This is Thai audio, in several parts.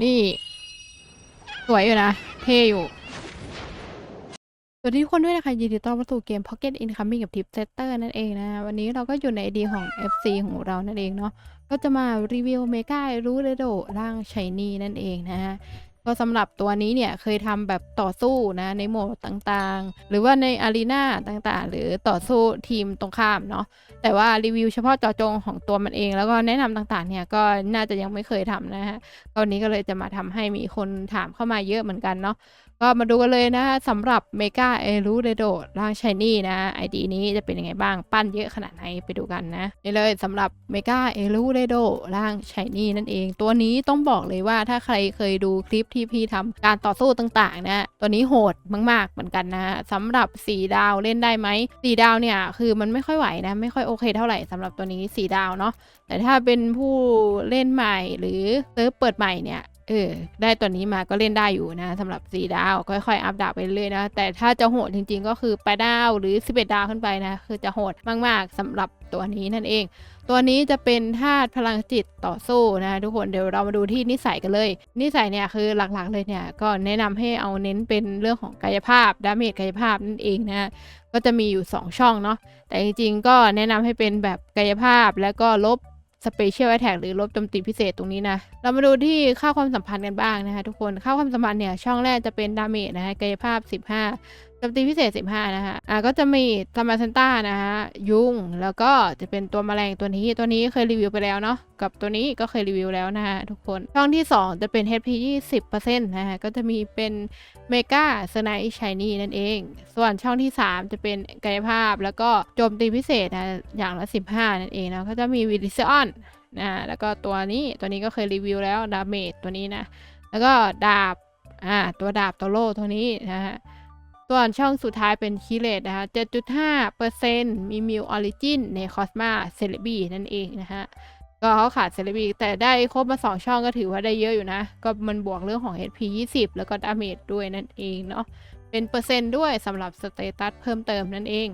นี่ สวยอยู่นะ เท่อยู่สวัสดีทุกคนด้วยนะคะยินดีต้อนรับสู่เกม Pocket Incoming กับ Tip Setter นั่นเองนะ วันนี้เราก็อยู่ในดีของ FC ของเรานั่นเองเนาะก็จะมารีวิวเมการูเรโดร่างชายนีนั่นเองนะฮะ ก็สำหรับตัวนี้เนี่ยเคยทำแบบต่อสู้นะในโหมดต่างๆ หรือว่าในอารีนาต่างๆ หรือต่อสู้ทีมตรงข้ามเนาะแต่ว่ารีวิวเฉพาะเจาะจงของตัวมันเอง แล้วก็แนะนำต่างๆเนี่ยก็น่าจะยังไม่เคยทำนะฮะตอนนี้ก็เลยจะมาทำให้มีคนถามเข้ามาเยอะเหมือนกันเนาะ ก็มาดูกันเลยนะฮะสำหรับเมกาเอรูเรโดร่างชายนี่นะไอดีนี้จะเป็นยังไงบ้างปั้นเยอะขนาดไหนไปดูกันนะนี่เลยสำหรับเมกาเอรูเรโดร่างชายนี่นั่นเอง ตัวนี้ต้องบอกเลยว่าถ้าใครเคยดูคลิปที่พี่ทำการต่อสู้ต่างๆนะตัวนี้โหดมากๆเหมือนกันนะสำหรับ 4 ดาวเล่นได้ไหม4ดาวเนี่ยคือมันไม่ค่อยไหวนะไม่ค่อยโอเคเท่าไหร่สำหรับตัวนี้ 4 ดาวเนาะแต่ถ้าเป็นผู้เล่นใหม่หรือเซิร์ฟเปิดใหม่เนี่ย เออ ได้ตัวนี้มาก็เล่นได้อยู่นะสำหรับ 4 ดาว ค่อยๆ อัพดาวไปเรื่อยนะ แต่ถ้าจะโหดจริงๆ ก็คือ8ดาวหรือ 11 ดาวขึ้นไปนะ คือจะโหดมากๆสำหรับตัวนี้นั่นเอง ตัวนี้จะเป็นธาตุพลังจิตต่อสู้นะทุกคนเดี๋ยวเรามาดูที่นิสัยกันเลย นิสัยเนี่ยคือหลักๆเลยเนี่ยก็แนะนำให้เอาเน้นเป็นเรื่องของกายภาพดาเมจกายภาพนั่นเองนะก็จะมีอยู่ 2 ช่องเนาะแต่จริงๆ ก็แนะนำให้เป็นแบบกายภาพแล้วก็ลบ สเปเชียลแอ t แทกหรือลบโจมตีพิเศษตรงนี้นะ เรามาดูที่ค่าความสัมพันธ์กันบ้างนะคะทุกคน ค่าความสัมพันธ์เนี่ย ช่องแรกจะเป็นดาเมจนะคะกายภาพ 15 จมตีพิเศษ 15 นะคะ อ่า ก็จะมีซามาเซนต้านะคะ ยุง แล้วก็จะเป็นตัวแมลงตัวนี้ ตัวนี้เคยรีวิวไปแล้วเนาะ กับตัวนี้ก็เคยรีวิวแล้วนะคะทุกคน ช่องที่ 2 จะเป็น HP 20%นะคะก็จะมีเป็นเมกาสไนชายนี่นั่นเอง ส่วนช่องที่ 3 จะเป็นกายภาพ แล้วก็โจมตีพิเศษนะอย่างละ 15 นั่นเองนะก็จะมีวิดิซออนนะแล้วก็ตัวนี้ตัวนี้ก็เคยรีวิวแล้วดาเมจตัวนี้นะ แล้วก็ดาบ อ่า ตัวดาบตัวโล่ตัวนี้นะฮะ ส่วนช่องสุดท้ายเป็นคีเลตนะคะ7.5%มีมิวออริจินในคอสมาเซเลบีนั่นเองนะฮะก็เขาขาดเซเลบีแต่ได้ครบมา 2 ช่องก็ถือว่าได้เยอะอยู่นะ ก็มันบวกเรื่องของ HP 20 แล้วก็ดาเมจด้วยนั่นเองเนาะเป็นเปอร์เซ็นต์ด้วยสำหรับสเตตัสเพิ่มเติมนั่นเอง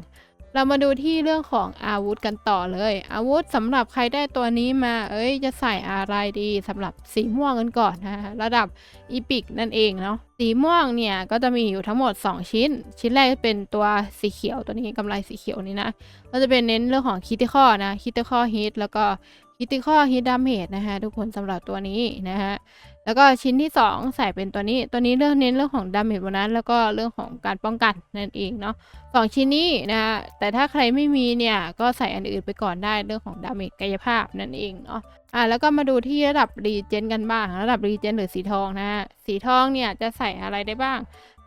เรามาดูที่เรื่องของอาวุธกันต่อเลย อาวุธสำหรับใครได้ตัวนี้มา เอ้ย จะใส่อะไรดีสำหรับสีม่วงกันก่อนนะฮะระดับอีพิกนั่นเองเนาะสีม่วงเนี่ยก็จะมีอยู่ทั้งหมด 2 ชิ้น ชิ้นแรกเป็นตัวสีเขียวตัวนี้กำไรสีเขียวนี้นะก็จะเป็นเน้นเรื่องของคิติคอนะคิติคอฮิตแล้วก็คิติคอฮิตดาเมจนะฮะทุกคนสำหรับตัวนี้นะฮะ แล้วก็ชิ้นที่ 2 ใส่เป็นตัวนี้ตัวนี้เรื่องเน้นเรื่องของดาเมจโบนัสแล้วก็เรื่องของการป้องกันนั่นเองเนาะสองชิ้นนี้นะฮะแต่ถ้าใครไม่มีเนี่ยก็ใส่อันอื่นไปก่อนได้เรื่องของดาเมจกายภาพนั่นเองเนาะอะแล้วก็มาดูที่ระดับรีเจนกันบ้าง ระดับรีเจนหรือสีทองนะฮะสีทองเนี่ยจะใส่อะไรได้บ้าง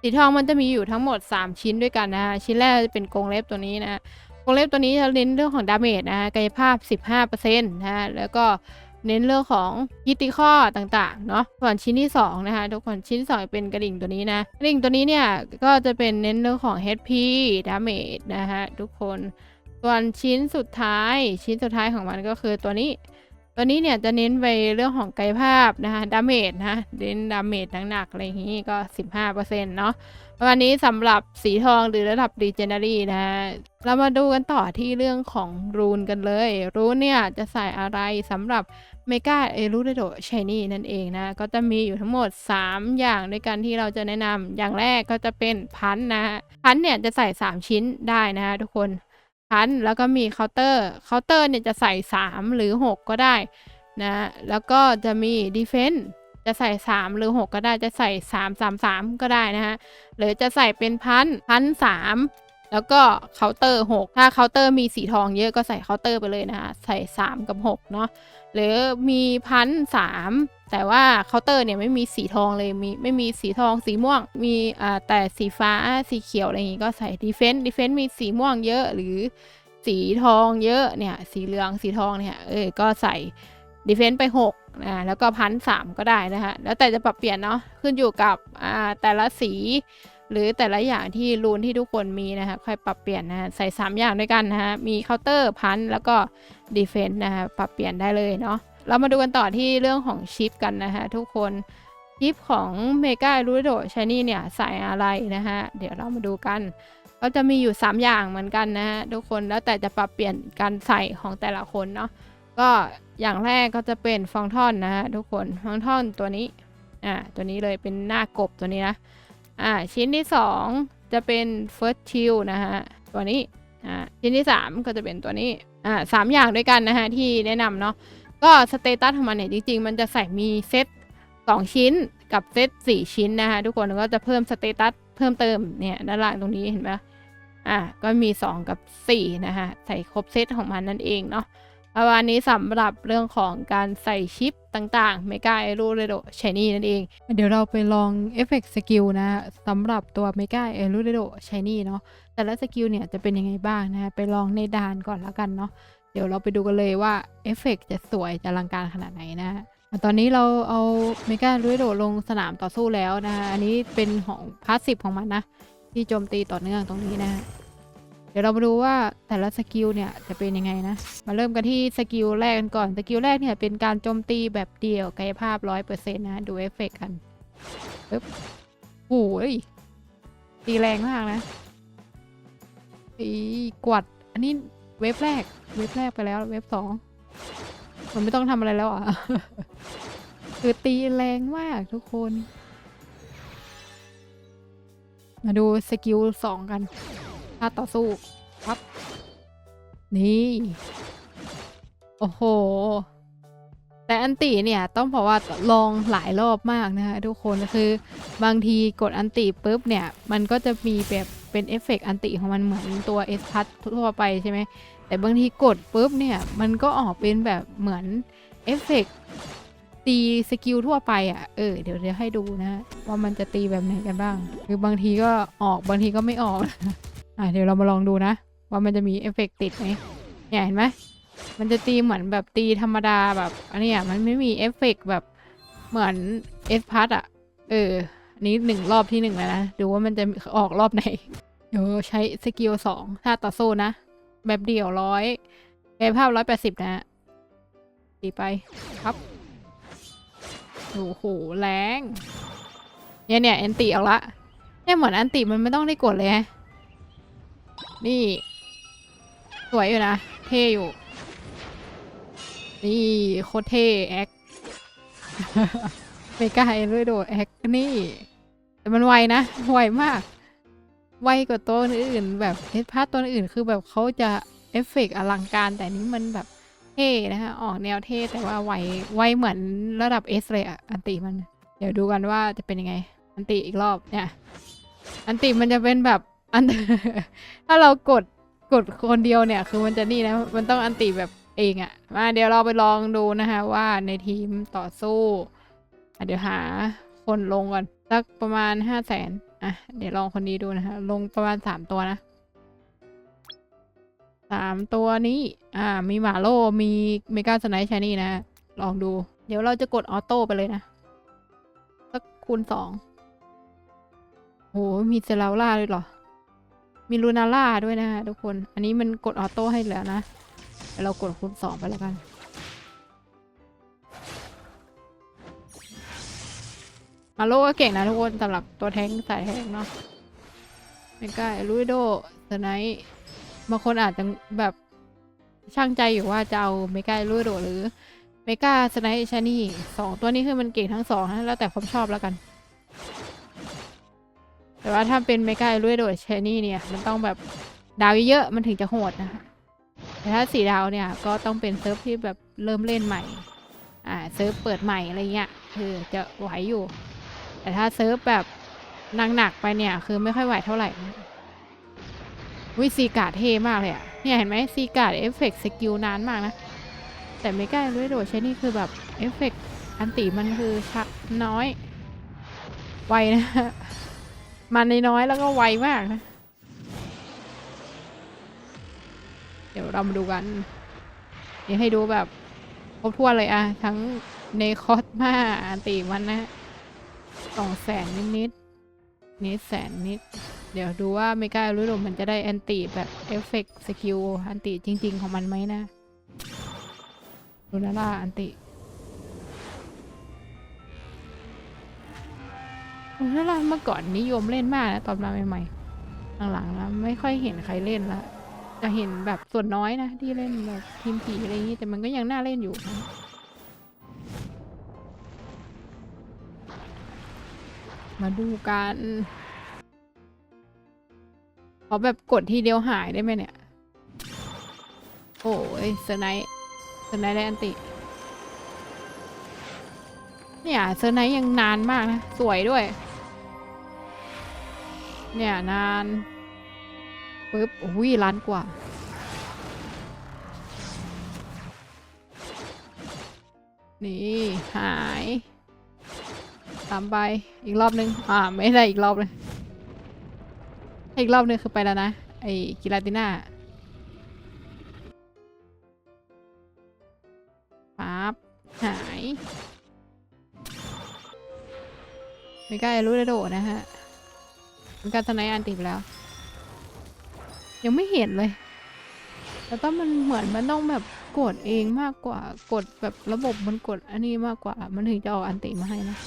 สีทองมันจะมีอยู่ทั้งหมด 3 ชิ้นด้วยกันนะฮะชิ้นแรกจะเป็นกรงเล็บตัวนี้นะกรงเล็บตัวนี้จะเน้นเรื่องของดาเมจนะฮะกายภาพ 15%นะฮะแล้วก็ เน้นเรื่องของยิติข้อต่างๆเนาะส่วนชิ้นที่2นะคะทุกคนชิ้นสองเป็นกระดิ่งตัวนี้นะกระดิ่งตัวนี้เนี่ยก็จะเป็นเน้นเรื่องของ HP damage นะคะทุกคนส่วนชิ้นสุดท้ายชิ้นสุดท้ายของมันก็คือตัวนี้ ตัวนี้เนี่ยจะเน้นไปเรื่องของกายภาพนะคะดาเมจนะเน้นดาเมจหนักๆอะไรอย่างนี้ก็ 15%เนาะประมาณนี้สำหรับสีทองหรือระดับ Legendary นะเรามาดูกันต่อที่เรื่องของรูนกันเลย รูนเนี่ยจะใส่อะไรสำหรับเมกาเอรูเดโดชายนี่นั่นเองนะ ก็จะมีอยู่ทั้งหมด 3 อย่างด้วยกันที่เราจะแนะนำอย่างแรกก็จะเป็นพันนะพันเนี่ยจะใส่ 3 ชิ้นได้นะทุกคน พันแล้วก็มีเคาน์เตอร์เคาน์เตอร์เนี่ยจะใส่ 3 หรือ 6 ก็ได้นะแล้วก็จะมีดีเฟน s ์จะใส่ 3 หรือ 6 ก็ได้จะใส่ 3 3 3 ก็ได้นะฮะหรือจะใส่เป็นพันพันสาม แล้วก็เคาน์เตอร์ 6 ถ้าเคาน์เตอร์มีสีทองเยอะก็ใส่เคาน์เตอร์ไปเลยนะคะใส่ 3 กับ 6 เนาะหรือมีพันสามแต่ว่าเคาน์เตอร์เนี่ยไม่มีสีทองเลยมีไม่มีสีทองสีม่วง มีอ่าแต่สีฟ้าสีเขียวอะไรอย่างงี้ก็ใส่ดีเฟนต์ดีเฟนต์มีสีม่วงเยอะหรือสีทองเยอะเนี่ยสีเหลืองสีทองเนี่ยเออก็ใส่ดีเฟนต์ไป6นะแล้วก็พันสามก็ได้นะคะแล้วแต่จะปรับเปลี่ยนเนาะขึ้นอยู่กับอ่าแต่ละสี หรือแต่ละอย่างที่รูนที่ทุกคนมีนะคะค่อยปรับเปลี่ยนนะะใส่ 3 อย่างด้วยกันนะฮะมีเคาน์เตอร์พันแล้วก็ดีเฟนต์นะคะปรับเปลี่ยนได้เลยเนาะเรามาดูกันต่อที่เรื่องของชิปกันนะคะทุกคนชิปของเมการูโดชานี่เนี่ยใส่อะไรนะฮะเดี๋ยวเรามาดูกัน ก็จะมีอยู่ 3 อย่างเหมือนกันนะฮะทุกคนแล้วแต่จะปรับเปลี่ยนการใส่ของแต่ละคนเนาะก็อย่างแรกก็จะเป็นฟองท่อนนะฮะทุกคนฟองท่อนตัวนี้อ่าตัวนี้เลยเป็นหน้ากบตัวนี้นะ อ่าชิ้นที่สองจะเป็น first chill นะฮะตัวนี้อ่าชิ้นที่สามก็จะเป็นตัวนี้อ่าสามอย่างด้วยกันนะฮะที่แนะนำเนาะก็สเตตัสของมันเนี่ยจริง ๆ มันจะใส่มีเซตสองชิ้นกับเซตสี่ชิ้นนะคะทุกคนก็จะเพิ่มสเตตัสเพิ่มเติมเนี่ยด้านล่างตรงนี้เห็นไหมอะก็มี 2 กับ4นะคะใส่ครบเซตของมันนั่นเองเนาะ ประมาณนี้สำหรับเรื่องของการใส่ชิปต่างๆ m e g a a e r o r a d o Shiny นั่นเอง เดี๋ยวเราไปลองเอฟเฟกต์สกิลนะสำหรับตัว m e g a a e r o r a d o Shiny เนาะแต่ละสกิลเนี่ยจะเป็นยังไงบ้างนะไปลองในด่านก่อนแล้วกันเนาะเดี๋ยวเราไปดูกันเลยว่าเอฟเฟกต์จะสวยจะลังการขนาดไหนนะตอนนี้เราเอาเมกาลุยโดลงสนามต่อสู้แล้วนะอันนี้เป็นของพาสซีฟของมันนะ ที่โจมตีต่อเนื่องตรงนี้นะ เดี๋ยวเรามาดูว่าแต่ละสกิลเนี่ยจะเป็นยังไงนะ มาเริ่มกันที่สกิลแรกกันก่อน สกิลแรกเนี่ยเป็นการโจมตีแบบเดี่ยวกายภาพ 100%นะดูเอฟเฟกต์กันปึ๊บโอ้ยตีแรงมากนะอีกวัด อันนี้เว็บแรก เว็บแรกไปแล้ว เว็บสองมันไม่ต้องทำอะไรแล้วอะ คือตีแรงมากทุกคน มาดูสกิลสองกันาต่อสู้ครับ นี่ โอ้โห แต่อันติเนี่ยต้องบอกว่าลองหลายรอบมากนะคะทุกคนคือบางทีกดอันติปุ๊บเนี่ย มันก็จะมีแบบเป็นเอฟเฟกต์อันติของมันเหมือนตัวเอสพัททั่วไปใช่ไหมแต่บางทีกดปุ๊บเนี่ย มันก็ออกเป็นแบบเหมือนเอฟเฟกต์ตีสกิลทั่วไปอะ เออ เดี๋ยวเดี๋ยวให้ดูนะ ว่ามันจะตีแบบไหนกันบ้าง คือบางทีก็ออก บางทีก็ไม่ออก อะเดี๋ยวเรามาลองดูนะ ว่ามันจะมีเอฟเฟกต์ติดไหมเนี่ยเห็นไหมมันจะตีเหมือนแบบตีธรรมดาแบบอันนี้ยมันไม่มีเอฟเฟกต์แบบเหมือนเอสพัทอะ เออนี้หนึ่งรอบที่หนึ่งแล้วนะดูว่ามันจะออกรอบไหนเดี๋ยวใช้สกิลสองถ้าต่อสู้นะ แบบเดี่ยวร้อยกายภาพร้อยแปดสิบนะฮะตีไปครับโอ้โหแรงเนี่ยเนี่ยแอนติออกละเนี่ยเหมือนแอนติมันไม่ต้องได้กดเลยฮะ นี่ สวยอยู่นะ เท่อยู่ นี่โคตรเท่แอคเมกาเอด้วยโดแอคนี่ แต่มันไวนะ ไวมาก ไวกว่าตัวอื่นแบบเอสพาร์ตตัวอื่นคือแบบเขาจะเอฟเฟกต์อลังการ แต่นี้มันแบบเท่นะคะออกแนวเท่แต่ว่าไวไวเหมือนระดับเอสเลยอะอันติมัน เดี๋ยวดูกันว่าจะเป็นยังไง อันติอีกรอบเนี่ย อันติมันจะเป็นแบบ อัน ถ้าเรากดกดคนเดียวเนี่ย คือมันจะนี่นะ มันต้องอันติแบบเองอะมาเดี๋ยวเราไปลองดูนะคะ ว่าในทีมต่อสู้เดี๋ยวหาคนลงก่อนสักประมาณห้าแสนอะ เดี๋ยวลองคนนี้ดูนะคะ ลงประมาณสามตัวนะสามตัวนี้ อ่า มีหมาโล มีเมกาสไนชานี่นะ ลองดู เดี๋ยวเราจะกดออโต้ไปเลยนะ สักคูณสองโห มีเซลาล่าด้วยเหรอ มีลูนาล่าด้วยนะฮะทุกคน อันนี้มันกดออโต้ให้แล้วนะ เรากดคูณสองไปแล้วกัน มาโลก็เก่งนะทุกคนสำหรับตัวแทงสายแทงเนาะไม่กล้าลุยโดสไนท์บางคนอาจจะแบบช่างใจอยู่ว่าจะเอาเมกาลุยโดหรือเมกาสไนท์ชานี่สองตัวนี้คือมันเก่งทั้งสองนะแล้วแต่ความชอบแล้วกัน แต่ว่าถ้าเป็นเมกาลุยโดชนี่เนี่ย มันต้องแบบดาวเยอะๆมันถึงจะโหดนะคะแต่ถ้าสีดาวเนี่ยก็ต้องเป็นเซิร์ฟที่แบบเริ่มเล่นใหม่ อ่าเซิร์ฟเปิดใหม่อะไรเงี้ยคือจะไหวอยู่ แต่ถ้าเซิร์ฟแบบหนักๆไปเนี่ยคือไม่ค่อยไหวเท่าไหร่วิซีกาดเทมากเลยอะเนี่ยเห็นไหมซีกาดเอฟเฟกต์สกิลนานมากนะ แต่ไม่ใกล้ด้วยโดดใช้นี่คือแบบเอฟเฟกต์อันติมันคือชักน้อย ไวนะ มันน้อยๆแล้วก็ไวมากนะ เดี๋ยวเรามาดูกัน เดี๋ยวให้ดูแบบครบถ้วนเลยอะทั้งเนคอสมาอันติมันนะสองแสนนิดนิดๆนิดแสนนิด เดี๋ยวดูว่าเมกาลูโดมันจะได้แอนติแบบเอฟเฟกต์สกิลอันติจริง ๆ ของมันไหมนะดูนะล่าอันติ ดูนล่าเมื่อก่อนนิยมเล่นมากนะตอนมาใหม่ๆหลังๆแล้วไม่ค่อยเห็นใครเล่นละจะเห็นแบบส่วนน้อยนะ ที่เล่นแบบทีมผีอะไรอย่างนี้แต่มันก็ยังน่าเล่นอยู่นะมาดูกันขอแบบกดทีเดียวหายได้ไหมเนี่ย โอ้ยเซอร์ไนท์เซอร์ไนท์ได้อันติ เนี่ยเซอร์ไนท์ยังนานมากนะ สวยด้วย เนี่ยนานปึ๊บอุ้ยล้านกว่า นี่หายตามไปอีกรอบนึง อ่า ไม่ได้อีกรอบเลย อีกรอบนึงคือไปแล้วนะ ไอ้กิลาติน่าปั๊บหาย ไม่กล้ารู้เลยโดดนะฮะ การทนายอันติไปแล้ว ยังไม่เห็นเลย แต่ต้องมันเหมือนมันต้องแบบกดเองมากกว่ากดแบบระบบมันกดอันนี้มากกว่า มันถึงจะเอาอันติมาให้นะ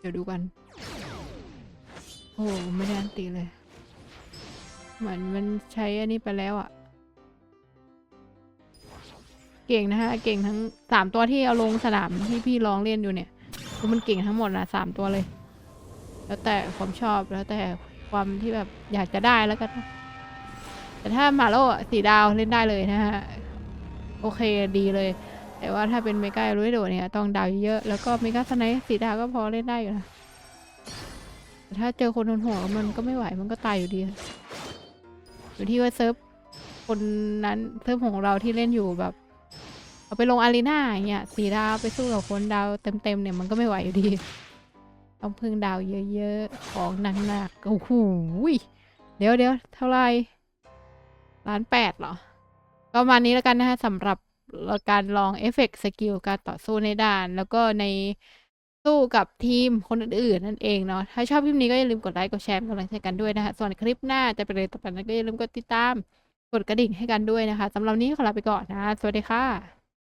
เดี๋ยวดูกัน โอ้ไม่ได้อันติเลย เหมือนมันใช้อันนี้ไปแล้วอะ่ะเก่งนะฮะ เก่งทั้งสามตัวที่เอาลงสนามที่พี่ลองเล่นอยู่เนี่ยคือมันเก่งทั้งหมดนะสามตัวเลย แล้วแต่ความชอบแล้วแต่ความที่แบบอยากจะได้แล้วกัน แต่ถ้ามาโลสีดาวเล่นได้เลยนะฮะ โอเคดีเลย แต่ว่าถ้าเป็นเมกาลุยโดเนี่ยต้องดาวเยอะแล้วก็เมกาสไนสีดาวก็พอเล่นได้อยู่นะแต่ถ้าเจอคนหัวมันก็ไม่ไหวมันก็ตายอยู่ดีอยู่ที่ว่าเซิร์ฟคนนั้นเซิร์ฟของเราที่เล่นอยู่แบบเอาไปลงอารีนาอย่างเงี้ยสีดาวไปสู้กับคนดาวเต็มๆเนี่ยมันก็ไม่ไหวอยู่ดี ต้องพึ่งดาวเยอะๆ ของหนักๆ โอ้โหเดี๋ยวเดี๋ยวเท่าไหร่ล้านแปดเหรอ ก็ประมาณนี้แล้วกันนะฮะสำหรับการลองเอฟเฟกต์สกิลการต่อสู้ในด่าน แล้วก็ในสู้กับทีมคนอื่นๆ นั่นเองเนาะ ถ้าชอบคลิปนี้ก็อย่าลืมกดไลค์ กดแชร์กำลังใจกันด้วยนะคะ ส่วนคลิปหน้าจะเป็นอะไรต่อไปนั้นก็อย่าลืมกดติดตาม กดกระดิ่งให้กันด้วยนะคะสำหรับนี้ขอลาไปก่อนนะ สวัสดีค่ะ